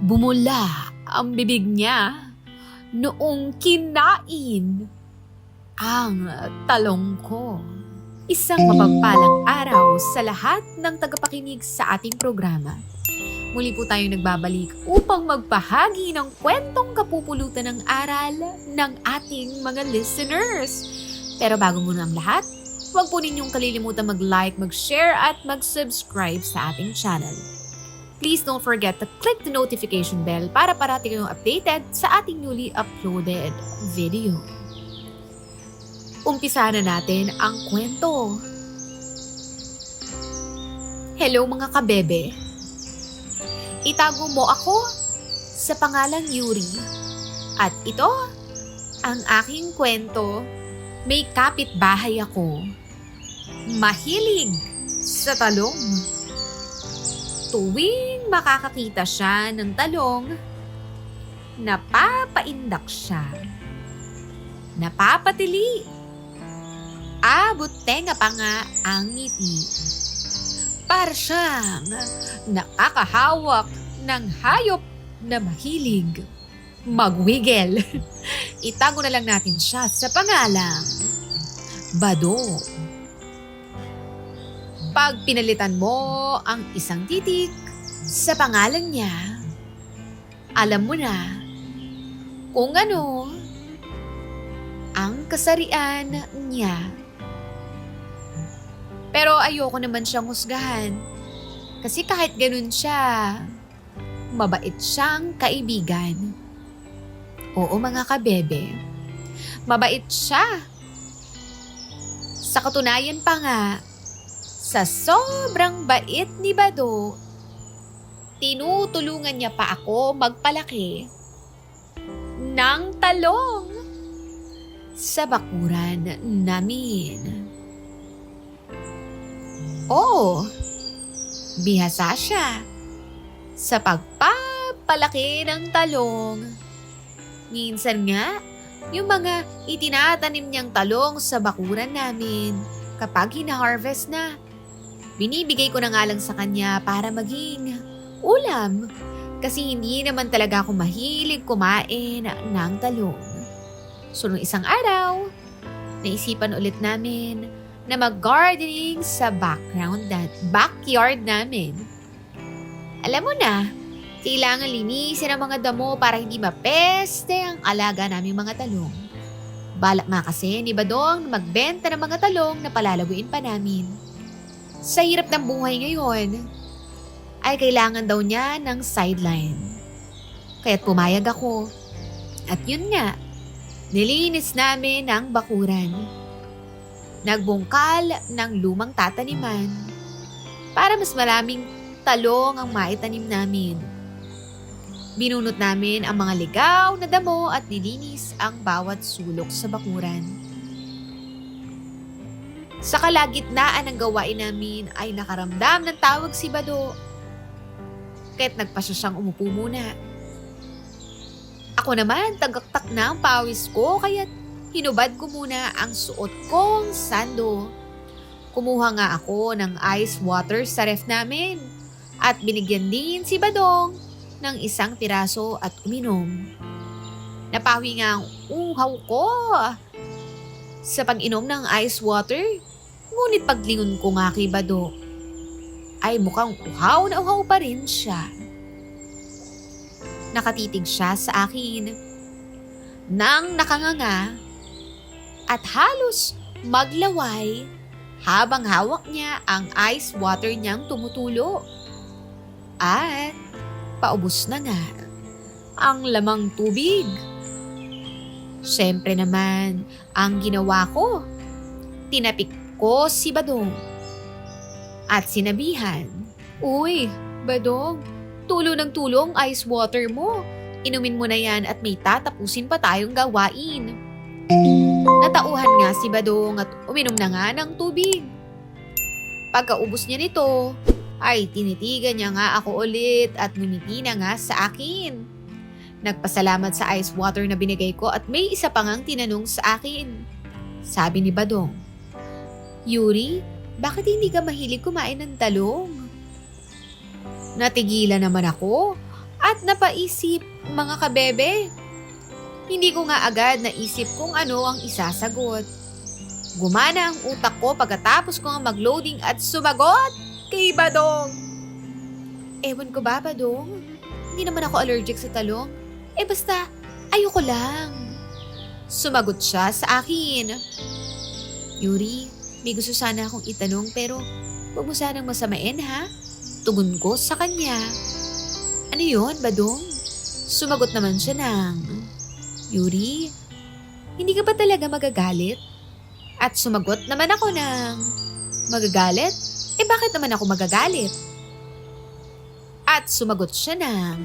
Bumula ang bibig niya noong kinain ang talong ko. Isang mapagpalang araw sa lahat ng tagapakinig sa ating programa. Muli po tayong nagbabalik upang magpahagi ng kwentong kapupulutan ng aral ng ating mga listeners. Pero bago muna ang lahat, huwag po ninyong kalilimutan mag-like, mag-share at mag-subscribe sa ating channel. Please don't forget to click the notification bell para parati kayong updated sa ating newly uploaded video. Umpisa na natin ang kwento. Hello mga kabebe. Itago mo ako sa pangalang Yuri. At ito ang aking kwento. May kapitbahay ako. Mahilig sa talong. Tuwing makakakita siya ng talong, napapaindak siya. Napapatili. Abot tenga pa nga ang ngiti. Para siyang nakakahawak ng hayop na mahilig magwigel. Itago na lang natin siya sa pangalang Bado. Pag pinalitan mo ang isang titik sa pangalan niya, alam mo na kung ano ang kasarian niya. Pero ayoko naman siyang husgahan. Kasi kahit ganun siya, mabait siyang kaibigan. Oo mga kabebe, mabait siya. Sa katunayan pa nga, sa sobrang bait ni Bado, tinutulungan niya pa ako magpalaki ng talong sa bakuran namin. Oo, bihasa siya sa pagpapalaki ng talong. Minsan nga, yung mga itinatanim niyang talong sa bakuran namin kapag hina-harvest na, binibigay ko na nga lang sa kanya para maging ulam. Kasi hindi naman talaga ako mahilig kumain ng talong. So nung isang araw, naisipan ulit namin na mag-gardening sa background na, backyard namin. Alam mo na, kailangan linisin ang mga damo para hindi mapeste ang alaga naming mga talong. Balak nga kasi ni Badong magbenta ng mga talong na palalaguin pa namin. Sa hirap ng buhay ngayon, ay kailangan daw niya ng sideline. Kaya't pumayag ako. At yun nga, nilinis namin ang bakuran. Nagbungkal ng lumang tataniman para mas maraming talong ang maitanim namin. Binunot namin ang mga ligaw na damo at nilinis ang bawat sulok sa bakuran. Sa kalagitnaan ng gawain namin ay nakaramdam ng tawag si Bado. Kaya't nagpasya siyang umupo muna. Ako naman, tagaktak na ang pawis ko kaya't hinubad ko muna ang suot kong sando. Kumuha nga ako ng ice water sa ref namin at binigyan din si Badong ng isang piraso at uminom. Napawi nga ang uhaw ko sa pag-inom ng ice water. Ngunit paglingon ko nga kay Bado, ay mukhang uhaw na uhaw pa rin siya. Nakatitig siya sa akin. Nang nakanganga at halos maglaway habang hawak niya ang ice water niyang tumutulo. At paubos na nga ang lamang tubig. Siyempre naman, ang ginawa ko, tinapik ko si Badong. At sinabihan, Uy, Badong, tulo ng tulo ang ice water mo. Inumin mo na yan at may tatapusin pa tayong gawain. Natauhan nga si Badong at uminom na nga ng tubig. Pagkaubos niya nito, ay tinitigan niya nga ako ulit at ngumiti na nga sa akin. Nagpasalamat sa ice water na binigay ko at may isa ang tinanong sa akin. Sabi ni Badong, Yuri, bakit hindi ka mahilig kumain ng talong? Natigilan naman ako At napaisip, mga kabebe. Hindi ko nga agad naisip kung ano ang isasagot. Gumana ang utak ko pagkatapos ko nga mag-loading at sumagot kay Badong. Ewan ko ba, Badong? Hindi naman ako allergic sa talong. Eh basta, ayoko lang. Sumagot siya sa akin. Yuri, may gusto sana akong itanong pero huwag mo sanang masamain ha. Tugon ko sa kanya. Ano yon, Badong? Sumagot naman siya ng, Yuri, hindi ka ba talaga magagalit? At sumagot naman ako ng, magagalit? Eh bakit naman ako magagalit? At sumagot siya ng,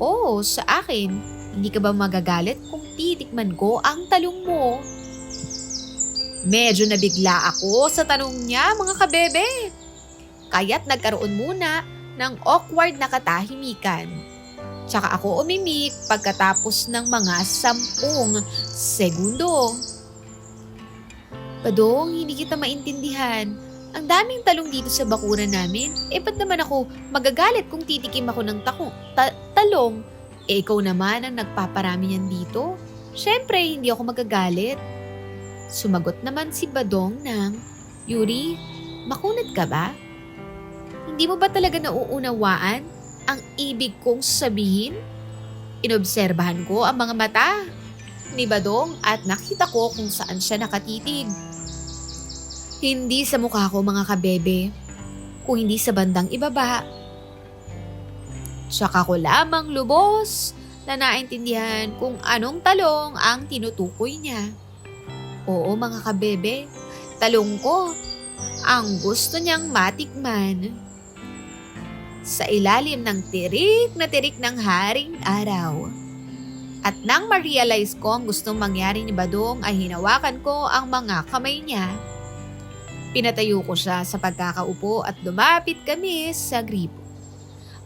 Oo, sa akin, hindi ka ba magagalit kung titikman ko ang talong mo? Medyo nabigla ako sa tanong niya mga kabebe. Kaya't nagkaroon muna ng awkward na katahimikan. Tsaka ako umimik pagkatapos ng mga sampung segundo. Padong, hindi kita maintindihan. Ang daming talong dito sa bakuran namin. Eh, ba't naman ako magagalit kung titikim ako ng tako, ta- talong? Eh, ikaw naman ang nagpaparami niyan dito. Siyempre, hindi ako magagalit. Sumagot naman si Badong ng, Yuri, makunat ka ba? Hindi mo ba talaga nauunawaan ang ibig kong sabihin? Inobserbahan ko ang mga mata ni Badong at nakita ko kung saan siya nakatitig. Hindi sa mukha ko mga kabebe, kung hindi sa bandang ibaba. Tsaka ko lamang lubos na naintindihan kung anong talong ang tinutukoy niya. Oo mga kabebe, talong ko ang gusto niyang matikman. Sa ilalim ng tirik na tirik ng haring araw. At nang ma-realize ko ang gustong mangyari ni Badong ay hinawakan ko ang mga kamay niya. Pinatayo ko siya sa pagkakaupo at lumapit kami sa gripo.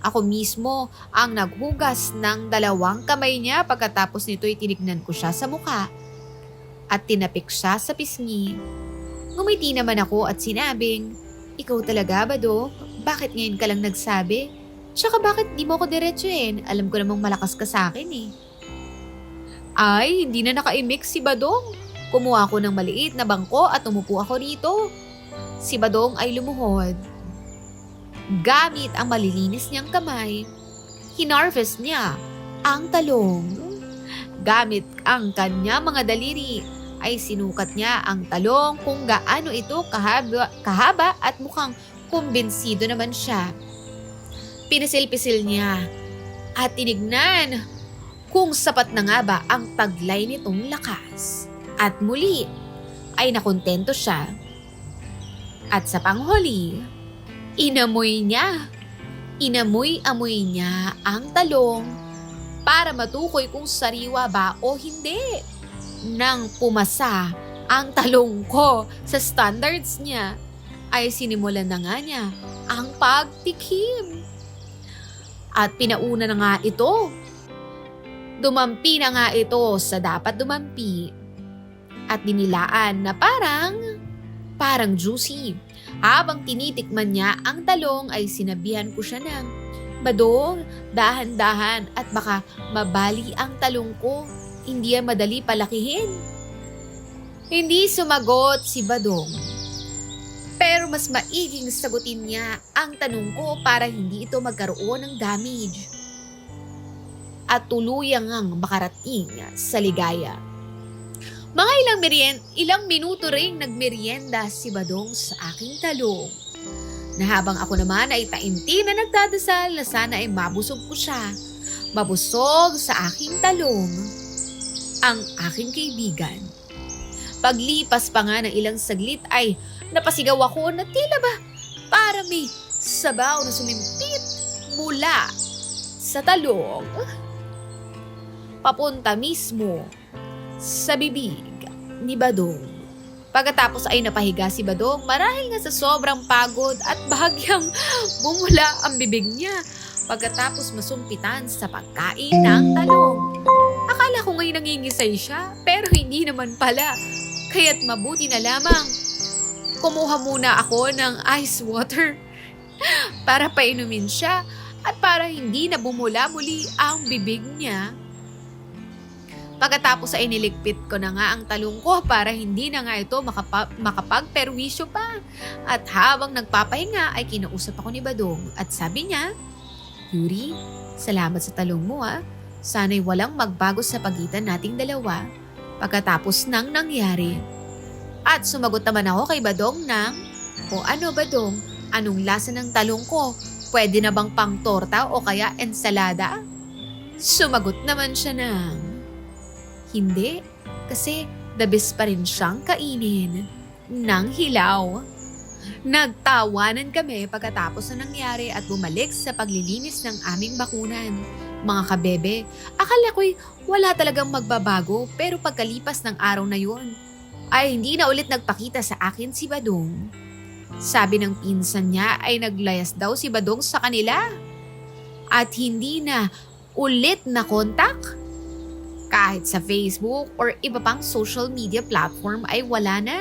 Ako mismo ang naghugas ng dalawang kamay niya pagkatapos nito'y tinignan ko siya sa mukha at tinapik siya sa pisngi. Ngumiti naman ako at sinabing, Ikaw talaga ba, Dok? Bakit ngayon ka lang nagsabi? Tsaka bakit di mo ako diretsuhin? Alam ko namang malakas ka sa akin eh. Ay, hindi na nakaimik si Badong. Kumuha ako ng maliit na bangko at umupo ako rito. Si Badong ay lumuhod. Gamit ang malilinis niyang kamay, hinarvest niya ang talong. Gamit ang kanya mga daliri ay sinukat niya ang talong kung gaano ito kahaba, kahaba at mukhang kumbinsido naman siya. Pinisil-pisil niya at tinignan kung sapat na nga ba ang taglay nitong lakas. At muli ay nakontento siya. At sa panghuli, inamoy niya. Inamoy-amoy niya ang talong para matukoy kung sariwa ba o hindi. Nang pumasa ang talong ko sa standards niya, ay sinimulan na nga niya ang pagtikim. At pinauna na nga ito. Dumampi na nga ito sa dapat dumampi. At dinilaan na parang, parang juicy. Habang tinitikman niya ang talong ay sinabihan ko siya ng, Badong, dahan-dahan at baka mabali ang talong ko. Hindi yan madali palakihin. Hindi sumagot si Badong. Pero mas maiging sagutin niya ang tanong ko para hindi ito magkaroon ng damage. At tuluyang ang makarating sa ligaya. Mga ilang merien, ilang minuto ring nagmerienda si Badong sa aking talong. Na habang ako naman ay taimtim na nagdadasal na sana ay mabusog ko siya. Mabusog sa aking talong. Ang aking kaibigan. Paglipas pa nga ng ilang saglit ay napasigaw ako na tila ba para may sabaw na sumimpit mula sa talong. Papunta mismo sa bibig ni Badong. Pagkatapos ay napahiga si Badong marahil nga sa sobrang pagod at bahagyang bumula ang bibig niya pagkatapos masumpitan sa pagkain ng talong. Akala ko ngayon nangingisay siya pero hindi naman pala. Kaya't mabuti na lamang kumuha muna ako ng ice water para painumin siya at para hindi na bumula muli ang bibig niya. Pagkatapos ay niligpit ko na nga ang talong ko para hindi na nga ito makapa- makapagperwisyo pa. At habang nagpapahinga ay kinausap ako ni Badong at sabi niya, Yuri, salamat sa talong mo ah. Sana'y walang magbago sa pagitan nating dalawa pagkatapos nang nangyari. At sumagot naman ako kay Badong ng, O ano Badong, anong lasa ng talong ko? Pwede na bang pang torta o kaya ensalada? Sumagot naman siya ng, Hindi, kasi best pa rin siyang kainin ng hilaw. Nagtawanan kami pagkatapos na nangyari at bumalik sa paglilinis ng aming bakunan. Mga kabebe, akala ko'y wala talagang magbabago pero pagkalipas ng araw na yun, ay hindi na ulit nagpakita sa akin si Badong. Sabi ng pinsan niya ay naglayas daw si Badong sa kanila. At hindi na ulit na kontak. Kahit sa Facebook or iba pang social media platform ay wala na.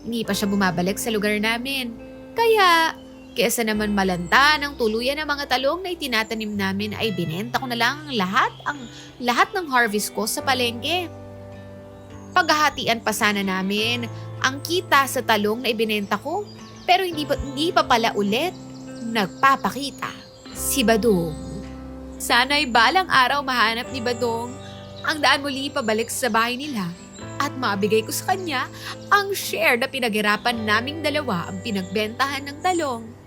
Hindi pa siya bumabalik sa lugar namin. Kaya, kesa naman malanta ng tuluyan ng mga talong na itinatanim namin ay binenta ko na lang lahat ang lahat ng harvest ko sa palengke. Paghahatian pa sana namin ang kita sa talong na ibinenta ko pero hindi pa, hindi pa pala ulit nagpapakita si Badong. Sana'y balang araw mahanap ni Badong ang daan muli pabalik sa bahay nila at mabigay ko sa kanya ang share na pinaghirapan naming dalawa ang pinagbentahan ng talong.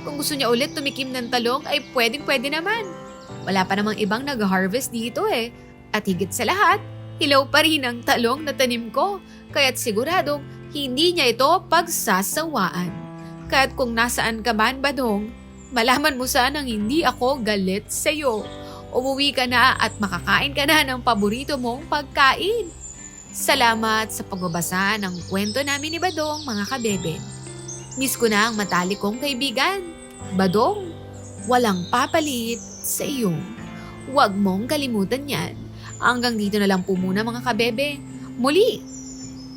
Kung gusto niya ulit tumikim ng talong ay pwedeng pwede naman. Wala pa namang ibang nag-harvest dito eh. At higit sa lahat, hilaw pa rin ang talong na tanim ko. Kaya't siguradong hindi niya ito pagsasawaan. Kaya't kung nasaan ka man, Badong, malaman mo sanang hindi ako galit sa'yo. Umuwi ka na at makakain ka na ng paborito mong pagkain. Salamat sa pagbabasa ng kwento namin ni Badong, mga kabebe. Miss ko na ang matalik kong kaibigan. Badong, walang papalit sa iyo. Huwag mong kalimutan yan. Hanggang dito na lang po muna mga kabebe. Muli,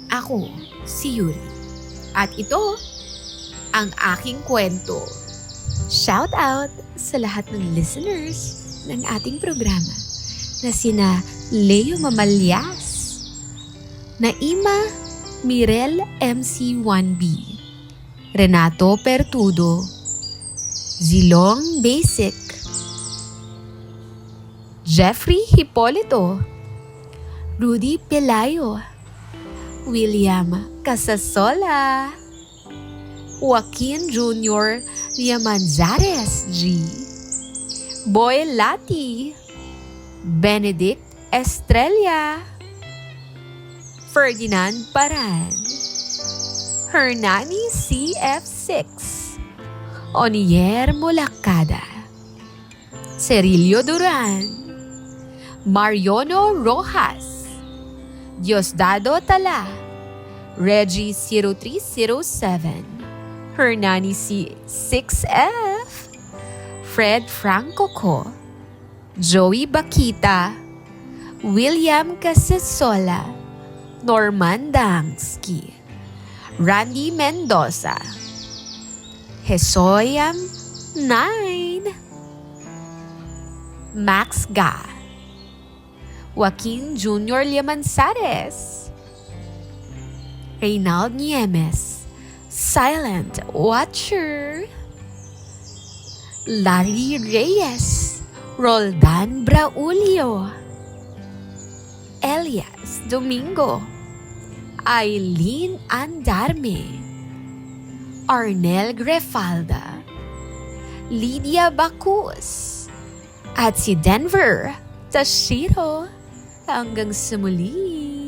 ako si Yuri. At ito, ang aking kwento. Shout out sa lahat ng listeners ng ating programa na sina Leo Mamalyas, Naima Mirel MC1B, Renato Pertudo, Zilong Basic, Jeffrey Hipolito, Rudy Pelayo, William Casasola, Joaquin Jr. Liamanzares G, Boy Lati, Benedict Estrella, Ferdinand Paran, Hernani CF6, Onier Molacada, Cerilio Duran, Mariono Rojas, Diosdado Tala, Reggie 0307, Hernani C6F, Fred Franco Co, Joey Bakita, William Casasola, Norman Dangsky, Randy Mendoza, Hesoyam 9, Max Ga, Joaquin Jr. Liamanzares, Reynald Niemes, Silent Watcher, Larry Reyes, Roldan Braulio, Elias Domingo, Eileen Andarme, Arnel Grefalda, Lydia Bacus, at si Denver Tashiro. Hanggang sa muli.